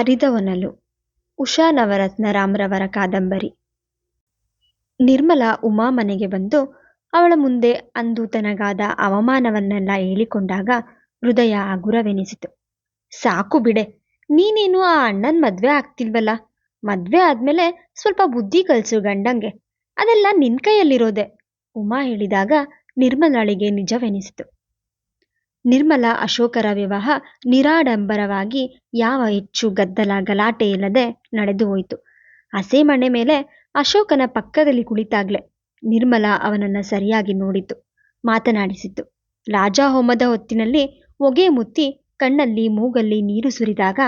ಅರಿದವನಲು ಉಷಾ ನವರತ್ನ ರಾಮ್ರವರ ಕಾದಂಬರಿ. ನಿರ್ಮಲಾ ಉಮಾ ಮನೆಗೆ ಬಂದು ಅವಳ ಮುಂದೆ ಅಂದು ತನಗಾದ ಅವಮಾನವನ್ನೆಲ್ಲ ಹೇಳಿಕೊಂಡಾಗ ಹೃದಯ ಹಗುರವೆನಿಸಿತು ಸಾಕು ಬಿಡೆ, ನೀನೇನು ಆ ಅಣ್ಣನ ಮದ್ವೆ ಆಗ್ತಿಲ್ವಲ್ಲ? ಮದ್ವೆ ಆದ್ಮೇಲೆ ಸ್ವಲ್ಪ ಬುದ್ಧಿ ಕಲ್ಸು ಗಂಡಂಗೆ, ಅದೆಲ್ಲ ನಿನ್ ಕೈಯಲ್ಲಿರೋದೆ, ಉಮಾ ಹೇಳಿದಾಗ ನಿರ್ಮಲಾಳಿಗೆ ನಿಜವೆನಿಸಿತು. ನಿರ್ಮಲಾ ಅಶೋಕರ ವಿವಾಹ ನಿರಾಡಂಬರವಾಗಿ ಯಾವ ಹೆಚ್ಚು ಗದ್ದಲ ಗಲಾಟೆ ಇಲ್ಲದೆ ನಡೆದು ಹೋಯಿತು. ಹಸೆ ಮಣೆ ಮೇಲೆ ಅಶೋಕನ ಪಕ್ಕದಲ್ಲಿ ಕುಳಿತಾಗ್ಲೆ ನಿರ್ಮಲಾ ಅವನನ್ನ ಸರಿಯಾಗಿ ನೋಡಿತು, ಮಾತನಾಡಿಸಿತು. ರಾಜಹೋಮದ ಹೊತ್ತಿನಲ್ಲಿ ಹೊಗೆ ಮುತ್ತಿ ಕಣ್ಣಲ್ಲಿ ಮೂಗಲ್ಲಿ ನೀರು ಸುರಿದಾಗ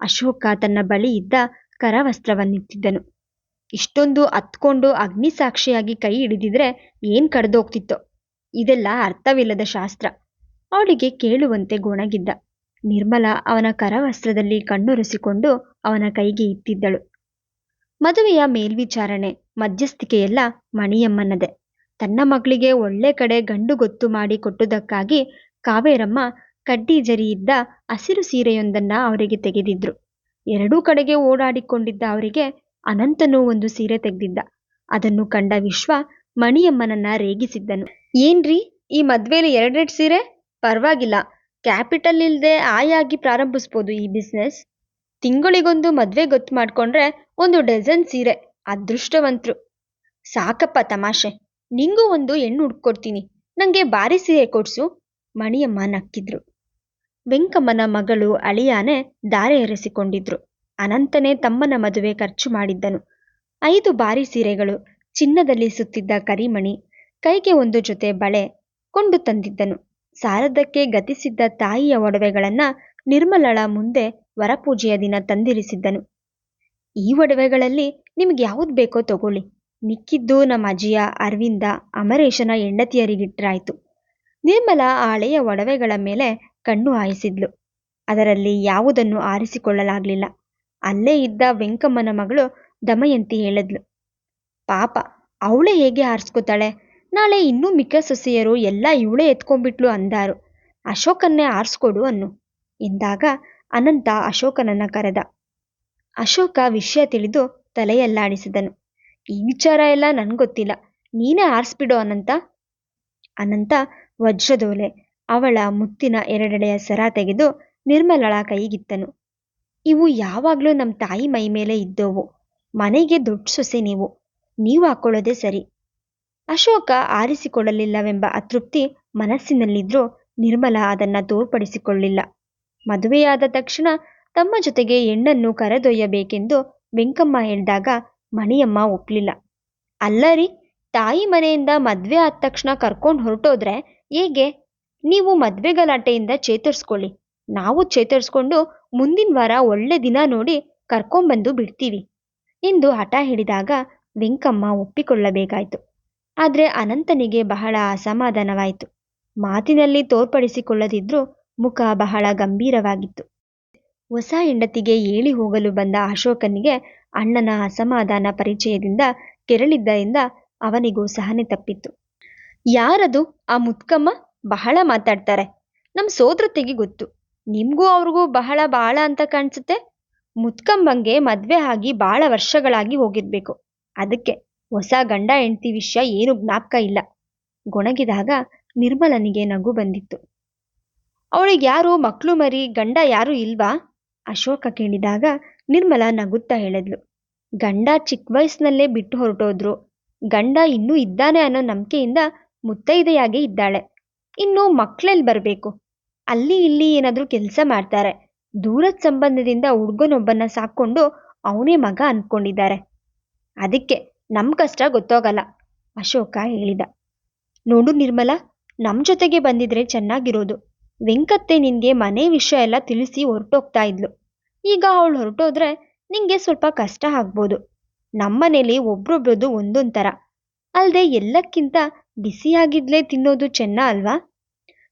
ಅಶೋಕ ತನ್ನ ಬಳಿ ಇದ್ದ ಕರವಸ್ತ್ರವನ್ನಿತ್ತಿದ್ದನು ಇಷ್ಟೊಂದು ಹತ್ಕೊಂಡು ಅಗ್ನಿ ಸಾಕ್ಷಿಯಾಗಿ ಕೈ ಹಿಡಿದಿದ್ರೆ ಏನ್ ಕಡ್ದೋಗ್ತಿತ್ತೋ? ಇದೆಲ್ಲ ಅರ್ಥವಿಲ್ಲದ ಶಾಸ್ತ್ರ. ಅವಳಿಗೆ ಕೇಳುವಂತೆ ಗೊಣಗಿದ್ದ. ನಿರ್ಮಲ ಅವನ ಕರವಸ್ತ್ರದಲ್ಲಿ ಕಣ್ಣೊರೆಸಿಕೊಂಡು ಅವನ ಕೈಗೆ ಇತ್ತಿದ್ದಳು. ಮದುವೆಯ ಮೇಲ್ವಿಚಾರಣೆ, ಮಧ್ಯಸ್ಥಿಕೆಯೆಲ್ಲ ಮಣಿಯಮ್ಮನದೆ. ತನ್ನ ಮಗಳಿಗೆ ಒಳ್ಳೆ ಕಡೆ ಗಂಡು ಗೊತ್ತು ಮಾಡಿ ಕೊಟ್ಟುದಕ್ಕಾಗಿ ಕಾವೇರಮ್ಮ ಕಡ್ಡಿ ಜರಿಯಿದ್ದ ಹಸಿರು ಸೀರೆಯೊಂದನ್ನ ಅವರಿಗೆ ತೆಗೆದಿದ್ರು. ಎರಡೂ ಕಡೆಗೆ ಓಡಾಡಿಕೊಂಡಿದ್ದ ಅವರಿಗೆ ಅನಂತನೂ ಒಂದು ಸೀರೆ ತೆಗೆದಿದ್ದ. ಅದನ್ನು ಕಂಡ ವಿಶ್ವ ಮಣಿಯಮ್ಮನನ್ನ ರೇಗಿಸಿದ್ದನು. ಏನ್ರಿ, ಈ ಮದ್ವೆಲಿ ಎರಡೆರಡು ಸೀರೆ? ಪರವಾಗಿಲ್ಲ. ಕ್ಯಾಪಿಟಲ್ ಇಲ್ಲದೆ ಆಯಾಗಿ ಪ್ರಾರಂಭಿಸ್ಬೋದು ಈ ಬಿಸ್ನೆಸ್. ತಿಂಗಳಿಗೊಂದು ಮದುವೆ ಗೊತ್ತು ಮಾಡಿಕೊಂಡ್ರೆ ಒಂದು ಡಜನ್ ಸೀರೆ, ಅದೃಷ್ಟವಂತರು. ಸಾಕಪ್ಪ ತಮಾಷೆ. ನಿಂಗೂ ಒಂದು ಹೆಣ್ಣು ಹುಡ್ಕೊಡ್ತೀನಿ. ನಂಗೆ ಬಾರಿ ಸೀರೆ ಕೊಡ್ಸು. ಮಣಿಯಮ್ಮ ನಕ್ಕಿದ್ರು. ವೆಂಕಮ್ಮನ ಮಗಳು ಅಳಿಯಾನೆ ದಾರೆ ಎರೆಸಿಕೊಂಡಿದ್ರು. ಅನಂತನೇ ತಮ್ಮನ ಮದುವೆ ಖರ್ಚು ಮಾಡಿದ್ದನು. ಐದು ಬಾರಿ ಸೀರೆಗಳು, ಚಿನ್ನದಲ್ಲಿ ಸುತ್ತಿದ್ದ ಕರಿಮಣಿ, ಕೈಗೆ ಒಂದು ಜೊತೆ ಬಳೆ ಕೊಂಡು ತಂದಿದ್ದನು. ಸಾಲದಕ್ಕೆ ಗತಿಸಿದ್ದ ತಾಯಿಯ ಒಡವೆಗಳನ್ನ ನಿರ್ಮಲಳ ಮುಂದೆ ವರಪೂಜೆಯ ದಿನ ತಂದಿರಿಸಿದ್ದನು. ಈ ಒಡವೆಗಳಲ್ಲಿ ನಿಮಗೆ ಯಾವುದು ಬೇಕೋ ತಗೊಳ್ಳಿ. ಮಿಕ್ಕಿದ್ದು ನಮ್ಮ ಅಜ್ಜಿಯ ಅರವಿಂದ ಅಮರೇಶನ ಹೆಂಡತಿಯರಿಗಿಟ್ರಾಯ್ತು. ನಿರ್ಮಲ ಆ ಹಳೆಯ ಒಡವೆಗಳ ಮೇಲೆ ಕಣ್ಣು ಹಾಯಿಸಿದ್ಲು. ಅದರಲ್ಲಿ ಯಾವುದನ್ನು ಆರಿಸಿಕೊಳ್ಳಲಾಗಲಿಲ್ಲ. ಅಲ್ಲೇ ಇದ್ದ ವೆಂಕಮ್ಮನ ಮಗಳು ದಮಯಂತಿ ಹೇಳಿದ್ಲು. ಪಾಪ, ಅವಳೇ ಹೇಗೆ ಆರಿಸ್ಕೋತಾಳೆ? ನಾಳೆ ಇನ್ನೂ ಮಿಕ್ಕ ಸೊಸೆಯರು ಎಲ್ಲ ಇವಳೇ ಎತ್ಕೊಂಡ್ಬಿಟ್ಲು ಅಂದಾರು. ಅಶೋಕನ್ನೇ ಆರಿಸ್ಕೊಡು ಅನ್ನು. ಎಂದಾಗ ಅನಂತ ಅಶೋಕನನ್ನ ಕರೆದ. ಅಶೋಕ ವಿಷಯ ತಿಳಿದು ತಲೆಯಲ್ಲಾಡಿಸಿದನು. ಈ ವಿಚಾರ ಎಲ್ಲ ನನ್ಗೊತ್ತಿಲ್ಲ ನೀನೇ ಆರಿಸ್ಬಿಡು ಅನಂತ. ಅನಂತ ವಜ್ರದೋಲೆ. ಅವಳ ಮುತ್ತಿನ ಎರಡೆಡೆಯ ಸರ ತೆಗೆದು ನಿರ್ಮಲಳ ಕೈಗಿತ್ತನು. ಇವು ಯಾವಾಗಲೂ ನಮ್ಮ ತಾಯಿ ಮೈ ಮೇಲೆ ಇದ್ದೋವು. ಮನೆಗೆ ದೊಡ್ಡ ಸೊಸೆ ನೀವು. ನೀವು ಹಾಕೊಳ್ಳೋದೇ ಸರಿ. ಅಶೋಕ ಆರಿಸಿಕೊಳ್ಳಲಿಲ್ಲವೆಂಬ ಅತೃಪ್ತಿ ಮನಸ್ಸಿನಲ್ಲಿದ್ರೂ ನಿರ್ಮಲ ಅದನ್ನ ತೋರ್ಪಡಿಸಿಕೊಳ್ಳಿಲ್ಲ. ಮದುವೆಯಾದ ತಕ್ಷಣ ತಮ್ಮ ಜೊತೆಗೆ ಹೆಣ್ಣನ್ನು ಕರೆದೊಯ್ಯಬೇಕೆಂದು ವೆಂಕಮ್ಮ ಹೇಳಿದಾಗ ಮಣಿಯಮ್ಮ ಒಪ್ಲಿಲ್ಲ. ಅಲ್ಲರಿ, ತಾಯಿ ಮನೆಯಿಂದ ಮದ್ವೆ ಆದ ತಕ್ಷಣ ಕರ್ಕೊಂಡು ಹೊರಟೋದ್ರೆ ಹೇಗೆ? ನೀವು ಮದ್ವೆ ಗಲಾಟೆಯಿಂದ ಚೇತರಿಸ್ಕೊಳ್ಳಿ. ನಾವು ಚೇತರಿಸ್ಕೊಂಡು ಮುಂದಿನ ವಾರ ಒಳ್ಳೆ ದಿನ ನೋಡಿ ಕರ್ಕೊಂಬಂದು ಬಿಡ್ತೀವಿ ಎಂದು ಹಠ ಹಿಡಿದಾಗ ವೆಂಕಮ್ಮ ಒಪ್ಪಿಕೊಳ್ಳಬೇಕಾಯ್ತು. ಆದರೆ ಅನಂತನಿಗೆ ಬಹಳ ಅಸಮಾಧಾನವಾಯಿತು. ಮಾತಿನಲ್ಲಿ ತೋರ್ಪಡಿಸಿಕೊಳ್ಳದಿದ್ರೂ ಮುಖ ಬಹಳ ಗಂಭೀರವಾಗಿತ್ತು. ಹೊಸ ಹೆಂಡತಿಗೆ ಏಳಿ ಹೋಗಲು ಬಂದ ಅಶೋಕನಿಗೆ ಅಣ್ಣನ ಅಸಮಾಧಾನ ಪರಿಚಯದಿಂದ ಕೆರಳಿದ್ದರಿಂದ ಅವನಿಗೂ ಸಹನೆ ತಪ್ಪಿತ್ತು. ಯಾರದು? ಆ ಮುತ್ಕಮ್ಮ? ಬಹಳ ಮಾತಾಡ್ತಾರೆ. ನಮ್ಮ ಸೋದ್ರತೆಗೆ ಗೊತ್ತು. ನಿಮ್ಗೂ ಅವ್ರಿಗೂ ಬಹಳ ಬಾಳ ಅಂತ ಕಾಣಿಸುತ್ತೆ? ಮುತ್ಕಂಬಂಗೆ ಮದ್ವೆ ಆಗಿ ಬಹಳ ವರ್ಷಗಳಾಗಿ ಹೋಗಿರ್ಬೇಕು. ಅದಕ್ಕೆ ಹೊಸ ಗಂಡ ಹೆಂಡತಿ ವಿಷಯ ಏನು ಜ್ಞಾಪಕ ಇಲ್ಲ. ಗೊಣಗಿದಾಗ ನಿರ್ಮಲನಿಗೆ ನಗು ಬಂದಿತ್ತು. ಅವಳಿಗೆ ಯಾರು ಮಕ್ಕಳು ಮರಿ, ಗಂಡ ಯಾರು ಇಲ್ವಾ? ಅಶೋಕ ಕೇಳಿದಾಗ ನಿರ್ಮಲ ನಗುತ್ತಾ ಹೇಳಿದ್ಲು. ಗಂಡ ಚಿಕ್ಕ ವಯಸ್ಸಿನಲ್ಲೇ ಬಿಟ್ಟು ಹೊರಟೋದ್ರು. ಗಂಡ ಇನ್ನೂ ಇದ್ದಾನೆ ಅನ್ನೋ ನಂಬಿಕೆಯಿಂದ ಮುತ್ತೈದೆಯಾಗೆ ಇದ್ದಾಳೆ. ಇನ್ನು ಮಕ್ಕಳಲ್ಲಿ ಬರಬೇಕು? ಅಲ್ಲಿ ಇಲ್ಲಿ ಏನಾದರೂ ಕೆಲಸ ಮಾಡ್ತಾರೆ. ದೂರದ ಸಂಬಂಧದಿಂದ ಹುಡುಗನೊಬ್ಬನ ಸಾಕ್ಕೊಂಡು ಅವನೇ ಮಗ ಅಂದ್ಕೊಂಡಿದ್ದಾರೆ ಅದಕ್ಕೆ ನಮ್ಮ ಕಷ್ಟ ಗೊತ್ತಾಗಲ್ಲ, ಅಶೋಕ ಹೇಳಿದ. ನೋಡು ನಿರ್ಮಲ ನಮ್ಮ ಜೊತೆಗೆ ಬಂದಿದ್ರೆ ಚೆನ್ನಾಗಿರೋದು. ವೆಂಕತ್ತೆ ನಿನಗೆ ಮನೆ ವಿಷಯ ಎಲ್ಲ ತಿಳಿಸಿ ಹೊರಟೋಗ್ತಾ ಇದ್ಲು. ಈಗ ಅವಳು ಹೊರಟೋದ್ರೆ ನಿಂಗೆ ಸ್ವಲ್ಪ ಕಷ್ಟ ಆಗ್ಬೋದು. ನಮ್ಮನೇಲಿ ಒಬ್ರೊಬ್ರದ್ದು ಒಂದೊಂದು ಥರ ಅಲ್ಲದೆ ಎಲ್ಲಕ್ಕಿಂತ ಬಿಸಿಯಾಗಿದ್ಲೇ ತಿನ್ನೋದು ಚೆನ್ನ ಅಲ್ವಾ?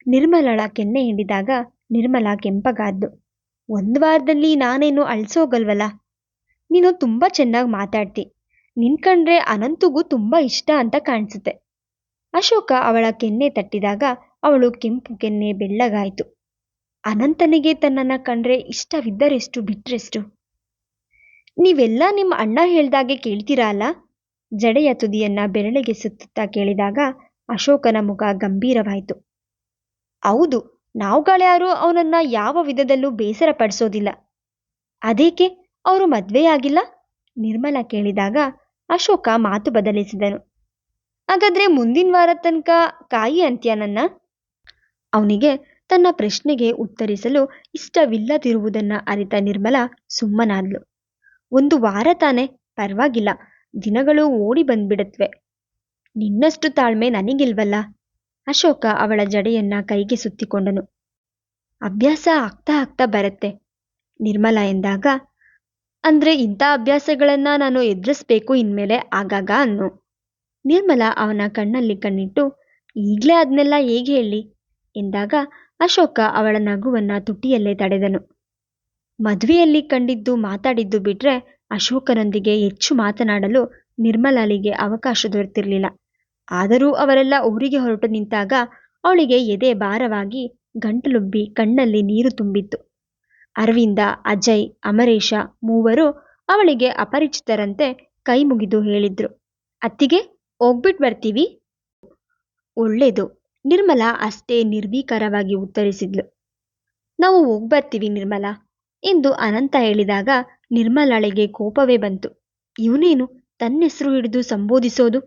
ನಿರ್ಮಲಳ ಕೆನ್ನೆ ಹಿಡಿದಾಗ ನಿರ್ಮಲ ಕೆಂಪಗಾದ್ದು ಒಂದು ವಾರದಲ್ಲಿ ನಾನೇನು ಅಳ್ಸೋಗಲ್ವಲ್ಲ? ನೀನು ತುಂಬ ಚೆನ್ನಾಗಿ ಮಾತಾಡ್ತಿ. ನಿನ್ಕಂಡ್ರೆ ಅನಂತಗೂ ತುಂಬ ಇಷ್ಟ ಅಂತ ಕಾಣಿಸುತ್ತೆ. ಅಶೋಕ ಅವಳ ಕೆನ್ನೆ ತಟ್ಟಿದಾಗ ಅವಳು ಕೆಂಪು ಕೆನ್ನೆ ಬೆಳ್ಳಗಾಯಿತು. ಅನಂತನಿಗೆ ತನ್ನನ್ನು ಕಂಡ್ರೆ ಇಷ್ಟವಿದ್ದರೆಷ್ಟು ಬಿಟ್ರೆಷ್ಟು? ನೀವೆಲ್ಲ ನಿಮ್ಮ ಅಣ್ಣ ಹೇಳ್ದಾಗೆ ಕೇಳ್ತೀರಾ ಅಲ್ಲ? ಜಡೆಯ ತುದಿಯನ್ನ ಬೆರಳಿಗೆ ಸುತ್ತುತ್ತಾ ಕೇಳಿದಾಗ ಅಶೋಕನ ಮುಖ ಗಂಭೀರವಾಯಿತು. ಹೌದು ನಾವುಗಳ್ಯಾರೂ ಅವನನ್ನ ಯಾವ ವಿಧದಲ್ಲೂ ಬೇಸರ ಪಡಿಸೋದಿಲ್ಲ ಅದೇಕೆ, ಅವರು ಮದ್ವೆಯಾಗಿಲ್ಲ? ನಿರ್ಮಲ ಕೇಳಿದಾಗ ಅಶೋಕ ಮಾತು ಬದಲಿಸಿದನು. ಹಾಗಾದ್ರೆ ಮುಂದಿನ ವಾರ ತನಕ ಕಾಯಿ ಅಂತ್ಯ ನನ್ನ? ಅವನಿಗೆ ತನ್ನ ಪ್ರಶ್ನೆಗೆ ಉತ್ತರಿಸಲು ಇಷ್ಟವಿಲ್ಲದಿರುವುದನ್ನ ಅರಿತ ನಿರ್ಮಲ ಸುಮ್ಮನಾದ್ಲು. ಒಂದು ವಾರ ತಾನೆ, ಪರವಾಗಿಲ್ಲ, ದಿನಗಳು ಓಡಿ ಬಂದ್ಬಿಡತ್ವೆ. ನಿನ್ನಷ್ಟು ತಾಳ್ಮೆ ನನಗಿಲ್ವಲ್ಲ? ಅಶೋಕ ಅವಳ ಜಡೆಯನ್ನ ಕೈಗೆ ಸುತ್ತಿಕೊಂಡನು. ಅಭ್ಯಾಸ ಆಗ್ತಾ ಆಗ್ತಾ ಬರುತ್ತೆ, ನಿರ್ಮಲ ಎಂದಾಗ ಅಂದ್ರೆ ಇಂಥ ಅಭ್ಯಾಸಗಳನ್ನ ನಾನು ಎದುರಿಸ್ಬೇಕು ಇನ್ಮೇಲೆ ಆಗಾಗ ಅನ್ನು. ನಿರ್ಮಲ ಅವನ ಕಣ್ಣಲ್ಲಿ ಕಣ್ಣಿಟ್ಟು, ಈಗಲೇ ಅದನ್ನೆಲ್ಲ ಹೇಗೆ ಹೇಳಿ? ಎಂದಾಗ ಅಶೋಕ ಅವಳ ನಗುವನ್ನ ತುಟಿಯಲ್ಲೇ ತಡೆದನು. ಮದುವೆಯಲ್ಲಿ ಕಂಡಿದ್ದು ಮಾತಾಡಿದ್ದು ಬಿಟ್ರೆ ಅಶೋಕನೊಂದಿಗೆ ಹೆಚ್ಚು ಮಾತನಾಡಲು ನಿರ್ಮಲಾಲಿಗೆ ಅವಕಾಶ ದೊರೆತಿರಲಿಲ್ಲ. ಆದರೂ ಅವರೆಲ್ಲ ಊರಿಗೆ ಹೊರಟು ನಿಂತಾಗ ಅವಳಿಗೆ ಎದೆ ಭಾರವಾಗಿ ಗಂಟಲುಬ್ಬಿ ಕಣ್ಣಲ್ಲಿ ನೀರು ತುಂಬಿತ್ತು. ಅರವಿಂದ, ಅಜಯ್, ಅಮರೇಶ ಮೂವರು ಅವಳಿಗೆ ಅಪರಿಚಿತರಂತೆ ಕೈ ಮುಗಿದು ಹೇಳಿದ್ರು. ಅತ್ತಿಗೆ ಹೋಗ್ಬಿಟ್ ಬರ್ತೀವಿ. ಒಳ್ಳೇದು. ನಿರ್ಮಲಾ ಅಷ್ಟೇ ನಿರ್ವೀಕರವಾಗಿ ಉತ್ತರಿಸಿದ್ಲು. ನಾವು ಹೋಗ್ಬರ್ತೀವಿ ನಿರ್ಮಲಾ ಎಂದು ಅನಂತ ಹೇಳಿದಾಗ ನಿರ್ಮಲಾಳಿಗೆ ಕೋಪವೇ ಬಂತು. ಇವನೇನು ತನ್ನ ಹೆಸರು ಹಿಡಿದು ಸಂಬೋಧಿಸೋದು?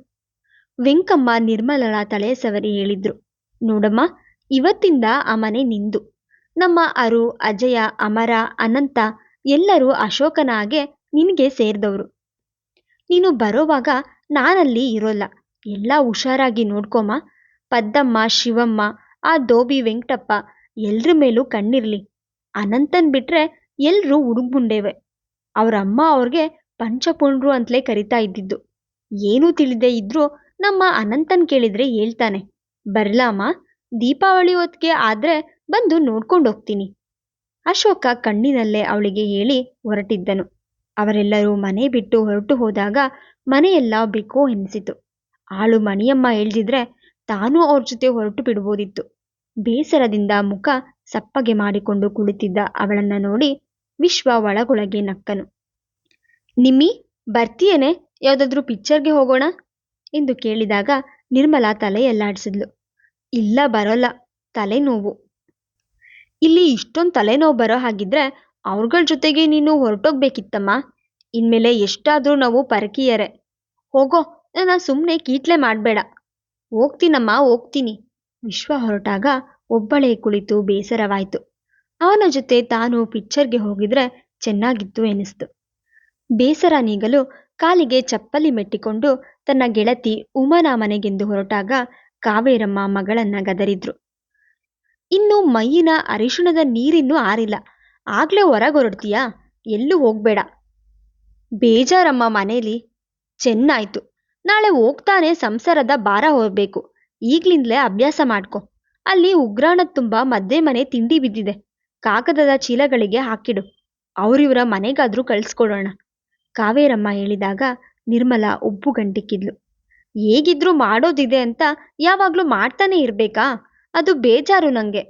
ವೆಂಕಮ್ಮ ನಿರ್ಮಲಳ ತಲೆ ಸವರಿ ಹೇಳಿದ್ರು. ನೋಡಮ್ಮ, ಇವತ್ತಿಂದ ಆ ಮನೆ ನಿಂದು. ನಮ್ಮ ಅರು, ಅಜಯ, ಅಮರ, ಅನಂತ ಎಲ್ಲರೂ ಅಶೋಕನ ಹಾಗೆ ನಿನಗೆ ಸೇರಿದವರು. ನೀನು ಬರೋವಾಗ ನಾನಲ್ಲಿ ಇರೋಲ್ಲ. ಎಲ್ಲ ಹುಷಾರಾಗಿ ನೋಡ್ಕೊಮ್ಮ ಪದ್ದಮ್ಮ, ಶಿವಮ್ಮ, ಆ ದೋಬಿ ವೆಂಕಟಪ್ಪ ಎಲ್ರ ಮೇಲೂ ಕಣ್ಣಿರ್ಲಿ. ಅನಂತನ್ ಬಿಟ್ರೆ ಎಲ್ರೂ ಹುಡುಗ್ಬುಂಡೇವೆ ಅವ್ರ ಅಮ್ಮ ಅವ್ರಿಗೆ ಪಂಚಪುಂಡ್ರು ಅಂತಲೇ ಕರಿತಾ ಇದ್ದಿದ್ದು. ಏನೂ ತಿಳಿದೇ ಇದ್ರೂ ನಮ್ಮ ಅನಂತನ್ ಕೇಳಿದ್ರೆ ಹೇಳ್ತಾನೆ. ಬರ್ಲಾಮ ದೀಪಾವಳಿ ಹೊತ್ತಿಗೆ ಆದ್ರೆ ಬಂದು ನೋಡ್ಕೊಂಡು ಹೋಗ್ತೀನಿ. ಅಶೋಕ ಕಣ್ಣಿನಲ್ಲೇ ಅವಳಿಗೆ ಹೇಳಿ ಹೊರಟಿದ್ದನು. ಅವರೆಲ್ಲರೂ ಮನೆ ಬಿಟ್ಟು ಹೊರಟು ಹೋದಾಗ ಮನೆಯೆಲ್ಲ ಬೇಕೋ ಎನಿಸಿತು. ಆಳು ಮಣಿಯಮ್ಮ ಹೇಳ್ದಿದ್ರೆ ತಾನೂ ಅವ್ರ ಜೊತೆ ಹೊರಟು ಬಿಡ್ಬೋದಿತ್ತು. ಬೇಸರದಿಂದ ಮುಖ ಸಪ್ಪಗೆ ಮಾಡಿಕೊಂಡು ಕುಳಿತಿದ್ದ ಅವಳನ್ನ ನೋಡಿ ವಿಶ್ವ ಒಳಗೊಳಗೆ ನಕ್ಕನು. ನಿಮ್ಮಿ, ಬರ್ತೀಯೇನೆ? ಯಾವುದಾದ್ರೂ ಪಿಕ್ಚರ್ಗೆ ಹೋಗೋಣ? ಎಂದು ಕೇಳಿದಾಗ ನಿರ್ಮಲಾ ತಲೆಯಲ್ಲಾಡಿಸಿದ್ಲು ಇಲ್ಲ, ಬರೋಲ್ಲ. ತಲೆನೋವು. ಇಲ್ಲಿ ಇಷ್ಟೊಂದು ತಲೆನೋವು ಬರೋ ಹಾಗಿದ್ರೆ ಅವ್ರಗಳ ಜೊತೆಗೆ ನೀನು ಹೊರಟೋಗ್ಬೇಕಿತ್ತಮ್ಮ. ಇನ್ಮೇಲೆ ಎಷ್ಟಾದರೂ ನಾವು ಪರಕೀಯರೆ. ಹೋಗೋ ನಾನು ಸುಮ್ಮನೆ ಕೀಟ್ಲೆ ಮಾಡಬೇಡ. ಹೋಗ್ತೀನಮ್ಮ, ಹೋಗ್ತೀನಿ. ವಿಶ್ವ ಹೊರಟಾಗ ಒಬ್ಬಳೇ ಕುಳಿತು ಬೇಸರವಾಯಿತು. ಅವನ ಜೊತೆ ತಾನು ಪಿಕ್ಚರ್ಗೆ ಹೋಗಿದ್ರೆ ಚೆನ್ನಾಗಿತ್ತು ಎನಿಸ್ತು. ಬೇಸರ ನೀಗಲು ಕಾಲಿಗೆ ಚಪ್ಪಲಿ ಮೆಟ್ಟಿಕೊಂಡು ತನ್ನ ಗೆಳತಿ ಉಮನ ಮನೆಗೆಂದು ಹೊರಟಾಗ ಕಾವೇರಮ್ಮ ಮಗಳನ್ನ ಗದರಿದ್ರು. ಇನ್ನು ಮೈಯಿನ ಅರಿಶಿಣದ ನೀರಿನ್ನೂ ಆರಿಲ್ಲ. ಆಗ್ಲೇ ಹೊರಗೊರಡ್ತೀಯಾ? ಎಲ್ಲೂ ಹೋಗ್ಬೇಡ. ಬೇಜಾರಮ್ಮ ಮನೇಲಿ. ಚೆನ್ನಾಯ್ತು. ನಾಳೆ ಹೋಗ್ತಾನೆ ಸಂಸಾರದ ಭಾರ ಹೋಗ್ಬೇಕು. ಈಗ್ಲಿಂದಲೇ ಅಭ್ಯಾಸ ಮಾಡ್ಕೊ. ಅಲ್ಲಿ ಉಗ್ರಾಣ ತುಂಬ ಮದ್ದೆ ಮನೆ ತಿಂಡಿ ಬಿದ್ದಿದೆ. ಕಾಗದದ ಚೀಲಗಳಿಗೆ ಹಾಕಿಡು. ಅವರಿವರ ಮನೆಗಾದ್ರೂ ಕಳಿಸ್ಕೊಡೋಣ. ಕಾವೇರಮ್ಮ ಹೇಳಿದಾಗ ನಿರ್ಮಲ ಉಬ್ಬು ಗಂಟಿಕ್ಕಿದ್ಲು ಹೇಗಿದ್ರೂ ಮಾಡೋದಿದೆ ಅಂತ ಯಾವಾಗ್ಲೂ ಮಾಡ್ತಾನೆ ಇರ್ಬೇಕಾ? ಅದು ಬೇಜಾರು ನಂಗೆ.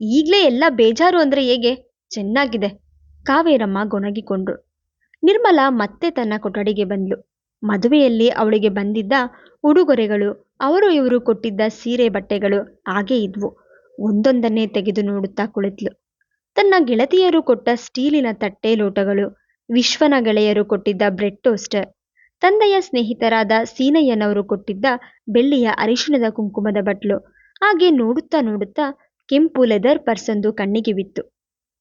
ಈಗ್ಲೇ ಎಲ್ಲ ಬೇಜಾರು ಅಂದ್ರೆ ಹೇಗೆ? ಚೆನ್ನಾಗಿದೆ. ಕಾವೇರಮ್ಮ ಗೊಣಗಿಕೊಂಡ್ರು. ನಿರ್ಮಲ ಮತ್ತೆ ತನ್ನ ಕೊಠಡಿಗೆ ಬಂದ್ಲು. ಮದುವೆಯಲ್ಲಿ ಅವಳಿಗೆ ಬಂದಿದ್ದ ಉಡುಗೊರೆಗಳು, ಅವರು ಇವರು ಕೊಟ್ಟಿದ್ದ ಸೀರೆ ಬಟ್ಟೆಗಳು ಹಾಗೆ ಇದ್ವು. ಒಂದೊಂದನ್ನೇ ತೆಗೆದು ನೋಡುತ್ತಾ ಕುಳಿತ್ಲು. ತನ್ನ ಗೆಳತಿಯರು ಕೊಟ್ಟ ಸ್ಟೀಲಿನ ತಟ್ಟೆ ಲೋಟಗಳು, ವಿಶ್ವನ ಗೆಳೆಯರು ಕೊಟ್ಟಿದ್ದ ಬ್ರೆಡ್ ಟೋಸ್ಟರ್, ತಂದೆಯ ಸ್ನೇಹಿತರಾದ ಸೀನಯ್ಯನವರು ಕೊಟ್ಟಿದ್ದ ಬೆಳ್ಳಿಯ ಅರಿಶಿಣದ ಕುಂಕುಮದ ಬಟ್ಲು ಹಾಗೆ ನೋಡುತ್ತಾ ನೋಡುತ್ತಾ ಕೆಂಪು ಲೆದರ್ ಪರ್ಸೊಂದು ಕಣ್ಣಿಗೆ ಬಿತ್ತು.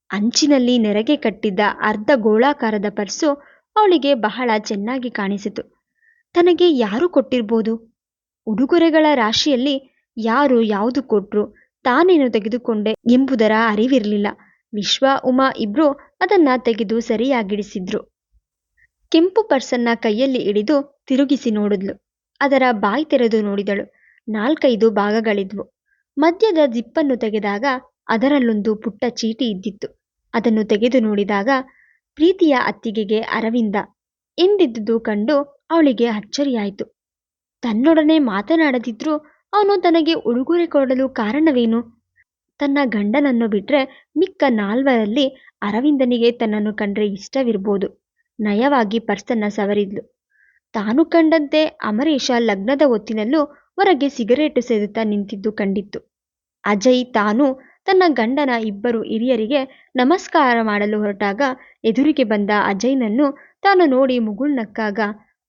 ಅಂಚಿನಲ್ಲಿ ನೆರಗೆ ಕಟ್ಟಿದ್ದ ಅರ್ಧ ಗೋಳಾಕಾರದ ಪರ್ಸು ಅವಳಿಗೆ ಬಹಳ ಚೆನ್ನಾಗಿ ಕಾಣಿಸಿತು. ತನಗೆ ಯಾರು ಕೊಟ್ಟಿರ್ಬೋದು? ಉಡುಗೊರೆಗಳ ರಾಶಿಯಲ್ಲಿ ಯಾರು ಯಾವುದು ಕೊಟ್ರು ತಾನೇನು ತೆಗೆದುಕೊಂಡೆ ಎಂಬುದರ ಅರಿವಿರಲಿಲ್ಲ. ವಿಶ್ವ, ಉಮಾ ಇಬ್ರು ಅದನ್ನ ತೆಗೆದು ಸರಿಯಾಗಿಡಿಸಿದ್ರು. ಕೆಂಪು ಪರ್ಸನ್ನ ಕೈಯಲ್ಲಿ ಹಿಡಿದು ತಿರುಗಿಸಿ ನೋಡಿದ್ಲು. ಅದರ ಬಾಯಿ ತೆರೆದು ನೋಡಿದಳು. ನಾಲ್ಕೈದು ಭಾಗಗಳಿದ್ವು. ಮಧ್ಯದ ಜಿಪ್ಪನ್ನು ತೆಗೆದಾಗ ಅದರಲ್ಲೊಂದು ಪುಟ್ಟ ಚೀಟಿ ಇದ್ದಿತ್ತು. ಅದನ್ನು ತೆಗೆದು ನೋಡಿದಾಗ ಪ್ರೀತಿಯ ಅತ್ತಿಗೆಗೆ ಅರವಿಂದ ಎಂದಿದ್ದುದು ಕಂಡು ಅವಳಿಗೆ ಅಚ್ಚರಿಯಾಯಿತು. ತನ್ನೊಡನೆ ಮಾತನಾಡದಿದ್ರೂ ಅವನು ತನಗೆ ಉಡುಗೊರೆ ಕೊಡಲು ಕಾರಣವೇನು? ತನ್ನ ಗಂಡನನ್ನು ಬಿಟ್ರೆ ಮಿಕ್ಕ ನಾಲ್ವರಲ್ಲಿ ಅರವಿಂದನಿಗೆ ತನ್ನನ್ನು ಕಂಡ್ರೆ ಇಷ್ಟವಿರ್ಬೋದು. ನಯವಾಗಿ ಪರ್ಸನ್ನ ಸವರಿದ್ಲು. ತಾನು ಕಂಡಂತೆ ಅಮರೀಶ ಲಗ್ನದ ಹೊತ್ತಿನಲ್ಲೂ ಹೊರಗೆ ಸಿಗರೇಟು ಸೇದುತ್ತಾ ನಿಂತಿದ್ದು ಕಂಡಿತ್ತು. ಅಜಯ್ ತಾನು ತನ್ನ ಗಂಡನ ಇಬ್ಬರು ಹಿರಿಯರಿಗೆ ನಮಸ್ಕಾರ ಮಾಡಲು ಹೊರಟಾಗ ಎದುರಿಗೆ ಬಂದ ಅಜಯ್ನನ್ನು ತಾನು ನೋಡಿ ಮುಗುಳ್ನಕ್ಕಾಗ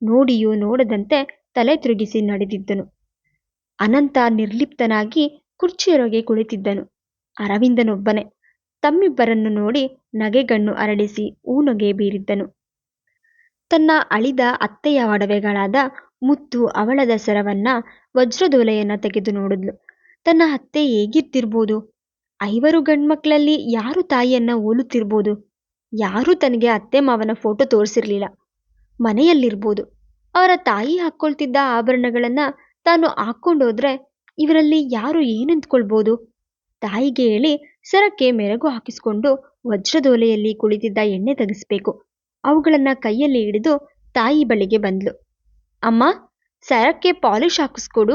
ನೋಡಿಯೂ ನೋಡದಂತೆ ತಲೆ ತಿರುಗಿಸಿ ನಡೆದಿದ್ದನು. ಅನಂತ ನಿರ್ಲಿಪ್ತನಾಗಿ ಕುರ್ಚಿಯೊರಗೆ ಕುಳಿತಿದ್ದನು. ಅರವಿಂದನೊಬ್ಬನೇ ತಮ್ಮಿಬ್ಬರನ್ನು ನೋಡಿ ನಗೆಗಣ್ಣು ಅರಳಿಸಿ ಊನಗೆ ಬೀರಿದ್ದನು. ತನ್ನ ಅಳಿದ ಅತ್ತೆಯ ಒಡವೆಗಳಾದ ಮುತ್ತು ಅವಳ ದಸರವನ್ನ ವಜ್ರದೊಲೆಯನ್ನ ತೆಗೆದು ನೋಡಿದ್ಲು. ತನ್ನ ಅತ್ತೆ ಹೇಗಿರ್ತಿರ್ಬೋದು? ಐವರು ಗಂಡ್ಮಕ್ಳಲ್ಲಿ ಯಾರು ತಾಯಿಯನ್ನ ಹೋಲುತ್ತಿರ್ಬೋದು ಯಾರೂ ತನಗೆ ಅತ್ತೆ ಮಾವನ ಫೋಟೋ ತೋರಿಸಿರ್ಲಿಲ್ಲ. ಮನೆಯಲ್ಲಿರ್ಬೋದು. ಅವರ ತಾಯಿ ಹಾಕ್ಕೊಳ್ತಿದ್ದ ಆಭರಣಗಳನ್ನ ತಾನು ಹಾಕೊಂಡೋದ್ರೆ ಇವರಲ್ಲಿ ಯಾರು ಏನಂದ್ಕೊಳ್ಬೋದು ತಾಯಿಗೆ ಹೇಳಿ ಸರಕ್ಕೆ ಮೆರಗು ಹಾಕಿಸ್ಕೊಂಡು ವಜ್ರದೋಲೆಯಲ್ಲಿ ಕುಳಿತಿದ್ದ ಎಣ್ಣೆ ತೆಗೆಸ್ಬೇಕು. ಅವುಗಳನ್ನ ಕೈಯಲ್ಲಿ ಹಿಡಿದು ತಾಯಿ ಬಳಿಗೆ ಬಂದ್ಲು. ಅಮ್ಮ, ಸರಕ್ಕೆ ಪಾಲಿಶ್ ಹಾಕಿಸ್ಕೊಡು.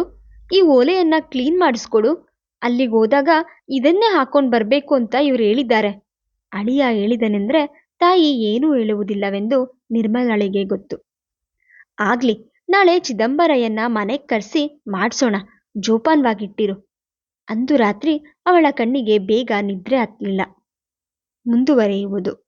ಈ ಓಲೆಯನ್ನ ಕ್ಲೀನ್ ಮಾಡಿಸ್ಕೊಡು. ಅಲ್ಲಿಗೆ ಹೋದಾಗ ಇದನ್ನೇ ಹಾಕೊಂಡು ಬರಬೇಕು ಅಂತ ಇವ್ರು ಹೇಳಿದ್ದಾರೆ. ಅಳಿಯ ಹೇಳಿದನೆಂದ್ರೆ ತಾಯಿ ಏನೂ ಹೇಳುವುದಿಲ್ಲವೆಂದು ನಿರ್ಮಲಳಿಗೆ ಗೊತ್ತು. ಆಗ್ಲಿ, ನಾಳೆ ಚಿದಂಬರಯ್ಯನ ಮನೆಗೆ ಕರೆಸಿ ಮಾಡಿಸೋಣ. ಜೋಪಾನವಾಗಿಟ್ಟಿರು. ಅಂದು ರಾತ್ರಿ ಅವಳ ಕಣ್ಣಿಗೆ ಬೇಗ ನಿದ್ರೆ ಹತ್ತಲಿಲ್ಲ ಮುಂದುವರಿಯುವುದು.